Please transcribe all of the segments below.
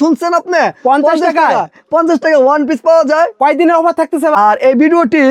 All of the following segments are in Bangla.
শুনছেন আপনি? 50 টাকায়? পঞ্চাশ টাকা ওয়ান পিস পাওয়া যায়। কয়দিনের অফার থাকতেছে আর এই ভিডিওটি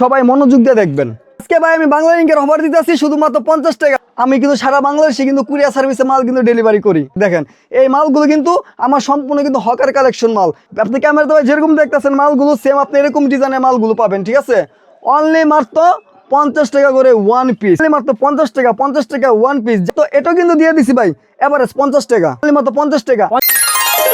সবাই মনোযোগ দিয়ে দেখবেন। আজকে ভাই আমি বাংলা লিঙ্কের অফার দিতেছি শুধুমাত্র পঞ্চাশ টাকা। আমি কিন্তু সারা বাংলাদেশে কিন্তু কুরিয়ার সার্ভিসে মাল কিন্তু ডেলিভারি করি। দেখেন এই মালগুলো কিন্তু আমার সম্পূর্ণ কিন্তু হকার কালেকশন মাল। আপনি ক্যামেরাতে ভাই যেরকম দেখতেছেন মালগুলো সেম আপনি এরকম ডিজাইনের মালগুলো পাবেন ঠিক আছে? অনলি মাত্র পঞ্চাশ টাকা করে ওয়ান পিস মাত্র পঞ্চাশ টাকা পঞ্চাশ টাকা ওয়ান পিস তো এটাও কিন্তু দিয়ে দিছি ভাই এভারেজ পঞ্চাশ টাকা। মাত্র পঞ্চাশ টাকা।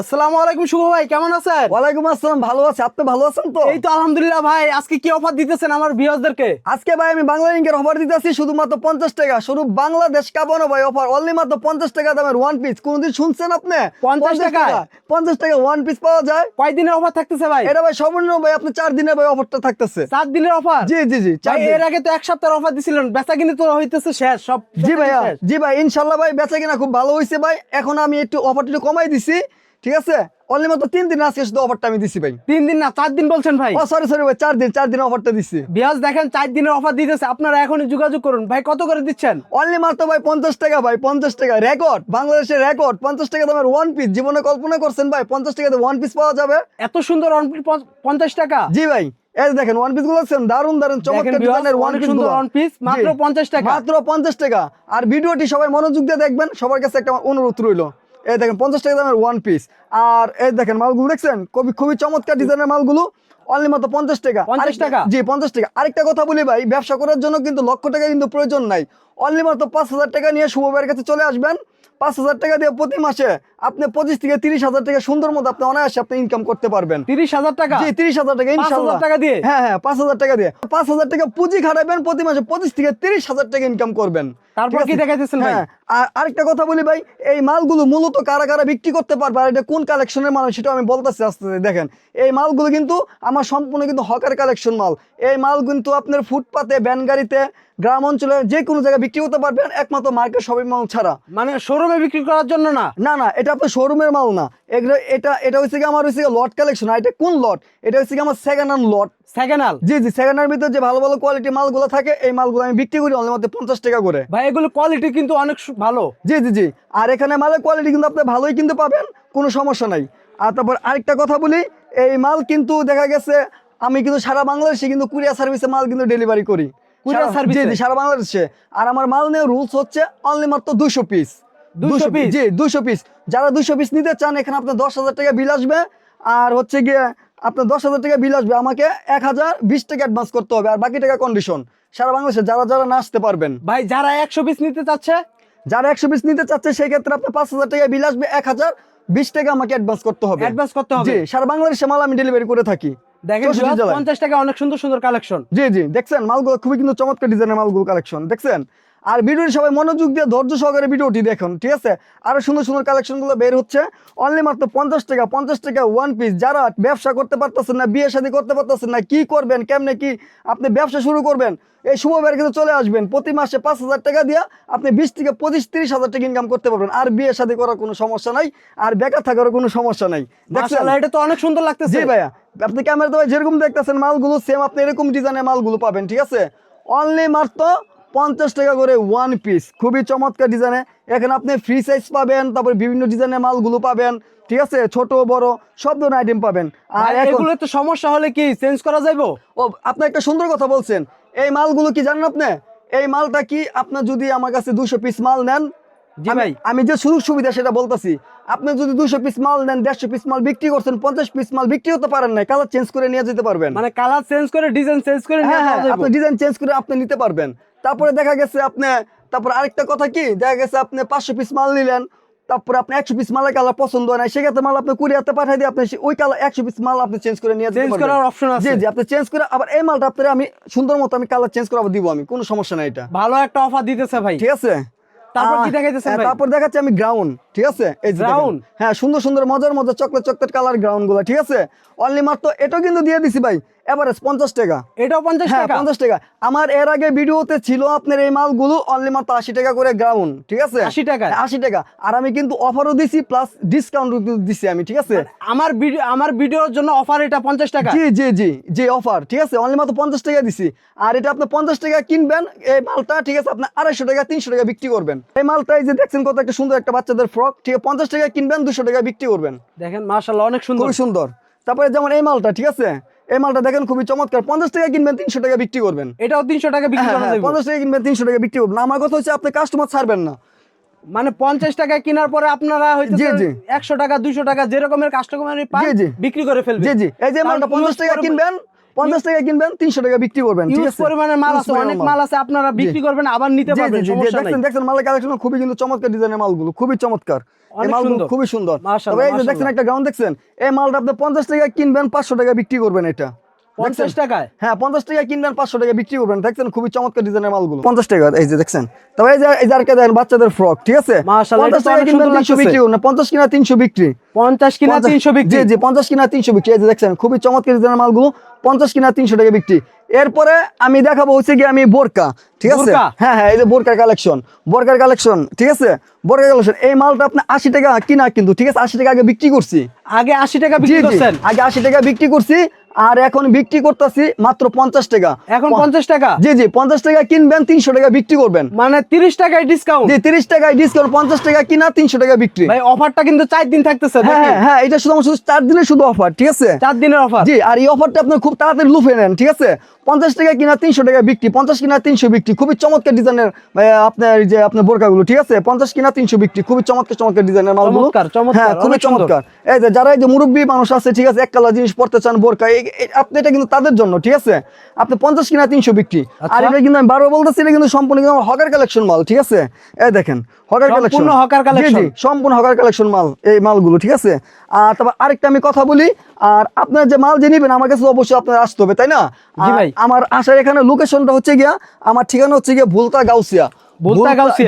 আসসালামু আলাইকুম শুভ ভাই কেমন আছেন? ওয়ালাইকুম আসসালাম ভালো আছে। আপনি ভালো আছেন তো? এই তো আলহামদুলিল্লাহ ভাই আজকে কি অফার দিতেছেন আমার ভিউয়ারদেরকে আজকে ভাই আমি বাংলা লিঙ্কের অফার দিতেছি শুধুমাত্র পঞ্চাশ টাকা। বাংলাদেশ কাপানো ভাই অফার অনলি মাত্র পঞ্চাশ টাকা দামের ওয়ান পিস কোনদিন শুনছেন আপনি? 50 টাকায়? পঞ্চাশ টাকা ওয়ান পিস পাওয়া যায়? অফার থাকতেছে ভাই? এটা ভাই সর্বনিম্ন ভাই আপনি চার দিনের ভাই অফারটা থাকতেছে। সাত দিনের অফার জি জি জি চার এর আগে তো এক সপ্তাহের অফার দিছিলেন। বেচা কিনে তো হইতেছে শেষ সব জি শেষ। জি ভাই ইনশাল্লাহ ভাই বেচা কিনা খুব ভালো হয়েছে ভাই। এখন আমি একটু অফারটা কমাই দিছি। ঠিক আছে? অনলি মাত্র তিন দিন আজকে শুধু অফারটা আমি দিছি ভাই। তিন দিন না চার দিন বলছেন ভাই। ও সরি সরি ভাই চার দিন চার দিন অফারটা দিছি। বিয়াজ দেখেন চার দিনের অফার দিতেছে আপনারা এখনই যোগাযোগ করুন। ভাই কত করে দিচ্ছেন? অনলি মাত্র ভাই পঞ্চাশ টাকা ভাই পঞ্চাশ টাকা। রেকর্ড বাংলাদেশের রেকর্ড পঞ্চাশ টাকা দামের ওয়ান পিস জীবনে কল্পনা করছেন ভাই পঞ্চাশ টাকাতে ওয়ান পিস পাওয়া যাবে? এত সুন্দর ওয়ান পিস পঞ্চ- পঞ্চাশ টাকা? জি ভাই এই দেখেন ওয়ান পিসগুলো দারুণ দারুণ চমৎকার ডিজাইনের ওয়ান পিস সুন্দর on piece, মাত্র 50 টাকা। মাত্র পঞ্চাশ টাকা। আর ভিডিওটি সবাই মনোযোগ দিয়ে দেখবেন সবার কাছে একটা অনুরোধ রইল। এই দেখেন পঞ্চাশ টাকা দামের ওয়ান পিস আর এই দেখেন মালগুলো দেখছেন? কবি খুবই চমৎকার ডিজাইনের মালগুলো। অনলি মাত্র পঞ্চাশ টাকা। পঞ্চাশ টাকা? জি পঞ্চাশ টাকা। আরেকটা কথা বলি ভাই ব্যবসা করার জন্য কিন্তু লক্ষ টাকা কিন্তু প্রয়োজন নাই। অনলি মাত্র পাঁচ হাজার টাকা নিয়ে শুভ ভাইয়ের কাছে চলে আসবেন। পাঁচ হাজার টাকা দিয়ে প্রতি মাসে আপনি পঁচিশ থেকে তিরিশ হাজার টাকা সুন্দর মতো আপনি অনায়াসে আপনি ইনকাম করতে পারবেন। তিরিশ হাজার টাকা? জি তিরিশ হাজার টাকা 5,000 ইনশাল্লাহ টাকা দিয়ে? হ্যাঁ হ্যাঁ পাঁচ হাজার টাকা দিয়ে। পাঁচ হাজার টাকা পুঁজি খাটাবেন প্রতি মাসে পঁচিশ থেকে তিরিশ হাজার টাকা ইনকাম করবেন। তারপর কি দেখাইতেছেন হ্যাঁ, আর আরেকটা কথা বলি ভাই এই মালগুলো মূলত কারা কারা বিক্রি করতে পারবে আর এটা কোন কালেকশনের মাল সেটা আমি বলতেছি আস্তে আস্তে দেখেন। এই মালগুলো কিন্তু আমার সম্পূর্ণ কিন্তু হকার কালেকশন মাল। এই মাল কিন্তু আপনার ফুটপাতে ভ্যান গাড়িতে গ্রাম অঞ্চলে যে কোনো জায়গায় বিক্রি করতে পারবেন একমাত্র মার্কেট শপিং মল ছাড়া। মানে শোরুমে বিক্রি করার জন্য না? না না এটা আপনার শোরুমের মাল না। এগুলো এটা এটা হচ্ছে কি আমার হচ্ছে লট কালেকশন আর এটা কোন লট এটা হচ্ছে কি আমার সেকেন্ড হ্যান্ড লট সেকেন্ড হাল জি জি সেকেন্ড হ্যান্ড ভিতরে যে ভালো ভালো কোয়ালিটি মালগুলো থাকে এই মালগুলো আমি বিক্রি করি অনলি মাত্র পঞ্চাশ টাকা করে। ভাই এগুলো কোয়ালিটি কিন্তু অনেক ভালো। জি জি জি আর এখানে মালের কোয়ালিটি কিন্তু আপনি ভালোই কিন্তু পাবেন কোনো সমস্যা নাই। আর তারপর আরেকটা কথা বলি এই মাল কিন্তু দেখা গেছে আমি কিন্তু সারা বাংলাদেশে কিন্তু কুরিয়ার সার্ভিসে মাল কিন্তু ডেলিভারি করি। Courier সারা- service জি সারা বাংলাদেশে। আর আমার মাল রুলস হচ্ছে অনলি মাত্র দুশো পিস 200 piece? জি দুশো পিস যারা দুশো পিস নিতে চান এখানে আপনার দশ হাজার টাকা বিল আসবে। আর হচ্ছে গিয়ে আপনার দশ হাজার টাকা বিল আসবে। আমাকে এক হাজার বিশ টাকা অ্যাডভান্স করতে হবে। আর বাকি টাকা কন্ডিশন সারা বাংলাদেশে যারা যারা না আসতে পারবেন। ভাই যারা একশো পিস নিতে চাচ্ছে? যারা একশো পিস নিতে চাচ্ছে সেই ক্ষেত্রে আপনার পাঁচ হাজার টাকা বিল আসবে। এক হাজার বিশ টাকা আমাকে অ্যাডভান্স করতে হবে। অ্যাডভান্স করতে হবে? জি সারা বাংলাদেশে মাল আমি ডেলিভারি করে থাকি। দেখেন। পঞ্চাশ টাকা অনেক সুন্দর সুন্দর কালেকশন জি জি দেখছেন? মালগুলো খুবই কিন্তু চমৎকার ডিজাইনের মালগুলো কালেকশন দেখছেন? আর ভিডিওটি সবাই মনোযোগ দিয়ে ধৈর্য সহকারে ভিডিওটি দেখুন ঠিক আছে? আরও সুন্দর সুন্দর কালেকশনগুলো বের হচ্ছে। অনলি মাত্র পঞ্চাশ টাকা পঞ্চাশ টাকা ওয়ান পিস যারা ব্যবসা করতে পারতেছেন না বিয়ে শাদী করতে পারতেছেন না কি করবেন কেমনে কি আপনি ব্যবসা শুরু করবেন এই শুভ বের কিন্তু চলে আসবেন। প্রতি মাসে পাঁচ হাজার টাকা দিয়ে আপনি বিশ থেকে পঁচিশ তিরিশ হাজার টাকা ইনকাম করতে পারবেন। আর বিয়ে শাদী করার কোনো সমস্যা নাই আর বেকার থাকারও কোনো সমস্যা নাই। দেখছেন? এটা তো অনেক সুন্দর লাগতেছে। জি ভাইয়া আপনি ক্যামেরাতে ভাই যেরকম দেখতেছেন মালগুলো সেম আপনি এরকম ডিজাইনের মালগুলো পাবেন ঠিক আছে? অনলি মাত্র পঞ্চাশ টাকা করে ওয়ান পিস খুবই চমৎকার ডিজাইনে এখানে আপনি ফ্রি সাইজ পাবেন তারপরে বিভিন্ন ডিজাইনের মালগুলো পাবেন। ঠিক আছে? ছোট বড় সব ধরনের আইটেম পাবেন। আর এগুলো তো সমস্যা হলে কি চেঞ্জ করা যাইবো? ও আপনি একটা সুন্দর কথা বলছেন। এই মালগুলো কি জানেন আপনি? এই মালটা কি? আপনার যদি আমার কাছে দুশো পিস মাল নেন আমি- যে সুযোগ সুবিধা সেটা বলতেছি আপনি যদি দুশো পিস মাল নেন দেড়শো পিস মাল বিক্রি করছেন পঞ্চাশ পিস মাল বিক্রি হতে পারেন না কালার চেঞ্জ করে নিয়ে যেতে পারবেন। মানে কালার চেঞ্জ করে ডিজাইন চেঞ্জ করে হ্যাঁ হ্যাঁ আপনি ডিজাইন চেঞ্জ করে আপনি নিতে পারবেন। তারপরে দেখা গেছে আপনি তারপর আরেকটা কথা কি? দেখা গেছে আপনি পাঁচশো পিস মাল নিলেন তারপরে আপনি একশো পিস মালের কালার পছন্দ হয় না সেক্ষেত্রে মাল আপনি কুরিয়াতে পাঠিয়ে দিয়ে আপনি ওই কালার একশো পিস মাল আপনি চেঞ্জ করে নিয়ে চেঞ্জ করার অপশন আছে। জি আপনি চেঞ্জ করে আবার এই মালটা আপনার আমি সুন্দর মতো আমি কালার চেঞ্জ করে আবার দিব আমি কোনো সমস্যা নাই এটা। ভালো একটা অফার দিতেছে ভাই। ঠিক আছে? তারপর কি হ্যাঁ, ভাই? তারপর দেখাচ্ছি আমি গ্রাউন্ড ঠিক আছে? এই। Ground? হ্যাঁ সুন্দর সুন্দর মজার মজার চকলেট চকলেট কালার গ্রাউন্ডগুলো ঠিক আছে? অনলি মাত্র এটাও কিন্তু দিয়ে দিছি ভাই। এভারেজ পঞ্চাশ টাকা। এটাও পঞ্চাশ হ্যাঁ পঞ্চাশ টাকা। আমার এর আগে ভিডিওতে ছিল আপনার এই মালগুলো অনলি মাত্র আশি টাকা করে গ্রাউন্ড ঠিক আছে? 80 টাকায়? হ্যাঁ, আশি টাকা। আর আমি কিন্তু অফারও দিছি প্লাস ডিসকাউন্ট দিছি আমি ঠিক আছে? আমার ভিডিও আমার ভিডিওর জন্য অফার এটা পঞ্চাশ টাকা? জি জি জি জি অফার ঠিক আছে? অনলি মাত্র পঞ্চাশ টাকা দিছি। আর এটা আপনি পঞ্চাশ টাকা কিনবেন এই মালটা ঠিক আছে? আপনি আড়াইশো টাকা তিনশো টাকা বিক্রি করবেন। এই মালটা যে দেখছেন কত একটা সুন্দর একটা বাচ্চাদের ফ্রক ঠিক আছে? পঞ্চাশ টাকা কিনবেন দুশো টাকা বিক্রি করবেন। দেখেন অনেক সুন্দর। খুবই সুন্দর। তারপরে যেমন এই মালটা ঠিক আছে? এই মালটা দেখেন খুবই চমৎকার। পঞ্চাশ টাকা কিনবেন তিনশো টাকা বিক্রি করবেন। এটাও তিনশো টাকা বিক্রি হ্যাঁ, করা হ্যাঁ, যাবে পঞ্চাশ টাকা কিনবেন তিনশো টাকা বিক্রি করবেন। আমার কথা হচ্ছে আপনি কাস্টমার ছাড়বেন না। মানে পঞ্চাশ টাকা কেনার পরে আপনারা। একশো টাকা দুইশো টাকা যেরকমের কাস্টমার। বিক্রি করে ফেলবেন। জি জি। এই যে মালটা পঞ্চাশ টাকা কিনবেন পঞ্চাশ টাকা কিনবেন তিনশো টাকা বিক্রি করবেন পরিমাণের মাল আছে অনেক মাল আছে আপনারা বিক্রি করবেন আবার নিতে পারবেন দেখছেন দেখছেন মালের কালেকশন খুবই কিন্তু চমৎকার ডিজাইনের মালগুলো খুবই চমৎকার। এই মালগুলো খুবই সুন্দর। তবে এই যে দেখছেন একটা দেখছেন? এই মালটা আপনি পঞ্চাশ টাকা কিনবেন পাঁচশো টাকা বিক্রি করবেন এটা। পঞ্চাশ দেখছেন? টাকায়? হ্যাঁ পঞ্চাশ টাকা কিনবেন পাঁচশো টাকা বিক্রি করবেন। দেখছেন? খুবই চমৎকার ডিজাইনের মালগুলো। পঞ্চাশ টাকা এই যে দেখছেন? তবে এই যে এই যে দেখেন বাচ্চাদের ফ্রক ঠিক আছে? পঞ্চাশ টাকা কিনবেন তিনশো বিক্রি পঞ্চাশ কিনা তিনশো বিক্রি। পঞ্চাশ কিনা তিনশো বিক্রি। জি জি পঞ্চাশ কিনা তিনশো বিক্রি। এই যে দেখছেন? খুবই চমৎকার ডিজাইনের মালগুলো। পঞ্চাশ কিনা তিনশো টাকা বিক্রি। এরপরে আমি দেখাবো হচ্ছে কি আমি বোরকা ঠিক আছে? হ্যাঁ হ্যাঁ এই যে বোরকার কালেকশন বোরকার কালেকশন ঠিক আছে? বোরকার কালেকশন এই মালটা আপনি আশি টাকা কিনা কিন্তু ঠিক আছে? আশি টাকা আগে বিক্রি করছি। আগে আশি টাকা বিক্রি করছেন? আগে আশি টাকা বিক্রি করছি আর এখন বিক্রি করতেছি মাত্র পঞ্চাশ টাকা। এখন পঞ্চাশ টাকা? জি জি পঞ্চাশ টাকা কিনবেন তিনশো টাকা বিক্রি করবেন। মানে তিরিশ টাকায় ডিসকাউন্ট জি তিরিশ টাকায় ডিসকাউন্ট পঞ্চাশ টাকা কিনা তিনশো টাকা বিক্রি। ভাই অফারটা কিন্তু চার দিন থাকতেছে হ্যাঁ হ্যাঁ হ্যাঁ এটা শুধু শুধু চার দিনের শুধু অফার ঠিক আছে? চার দিনের অফার জি আর এই অফারটা আপনি খুব তাড়াতাড়ি লুফে নেন ঠিক আছে? পঞ্চাশ টাকা কিনা তিনশো টাকা বিক্রি পঞ্চাশ কিনা তিনশো বিক্রি খুবই চমৎকার ডিজাইনের আপনার যে আপনার বোরকাগুলো ঠিক আছে? পঞ্চাশ কিনা তিনশো বিক্রি খুবই চমৎকার চমৎকার ডিজাইনের মালগুলো। হ্যাঁ খুবই চমৎকার। এই যে যারা এই যে মুরব্বী মানুষ আছে ঠিক আছে এক কালার জিনিস পড়তে চান বোরকা এই- আপনি এটা কিন্তু তাদের জন্য ঠিক আছে আপনি পঞ্চাশ কিনা তিনশো বিক্রি আর আচ্ছা। এটা কিন্তু আমি বারো বলতেছি এটা কিন্তু সম্পূর্ণ কিন্তু হকার কালেকশন মাল ঠিক আছে এই দেখেন হকার কালেকশন হকার collection। সম্পূর্ণ হকার কালেকশন মাল এই মালগুলো ঠিক আছে আর তারপর আরেকটা আমি কথা বলি আর আপনার যে মাল যে নিবেন আমার কাছে অবশ্যই আপনার আসতে হবে তাই না। আমার আসার এখানে লোকেশনটা হচ্ছে গিয়া আমার ঠিকানা হচ্ছে গিয়া ভুলতা গাউসিয়া?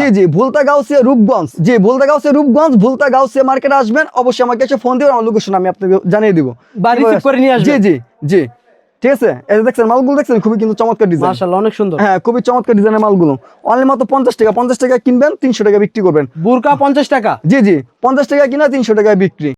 জি জি ভুলতা গাউসিয়া রূপগঞ্জ। জি ভুলতা গাউসিয়া রূপগঞ্জ ভুলতা গাউসিয়া মার্কেটে আসবেন অবশ্যই আমাকে এসে ফোন দিবেন আমার লোকেশন আমি আপনাকে জানিয়ে দিব। বা receive করে নিয়ে আসবেন। জি জি জি। ঠিক আছে? এই দেখছেন মালগুলো দেখছেন খুবই কিন্তু চমৎকার ডিজাইন মাশাআল্লাহ অনেক সুন্দর। হ্যাঁ খুবই চমৎকার ডিজাইনের মালগুলো। অনলি মাত্র পঞ্চাশ টাকা পঞ্চাশ টাকা কিনবেন তিনশো টাকা বিক্রি করবেন। বুরকা পঞ্চাশ টাকা। জি জি পঞ্চাশ টাকা কিনা তিনশো টাকায় বিক্রি।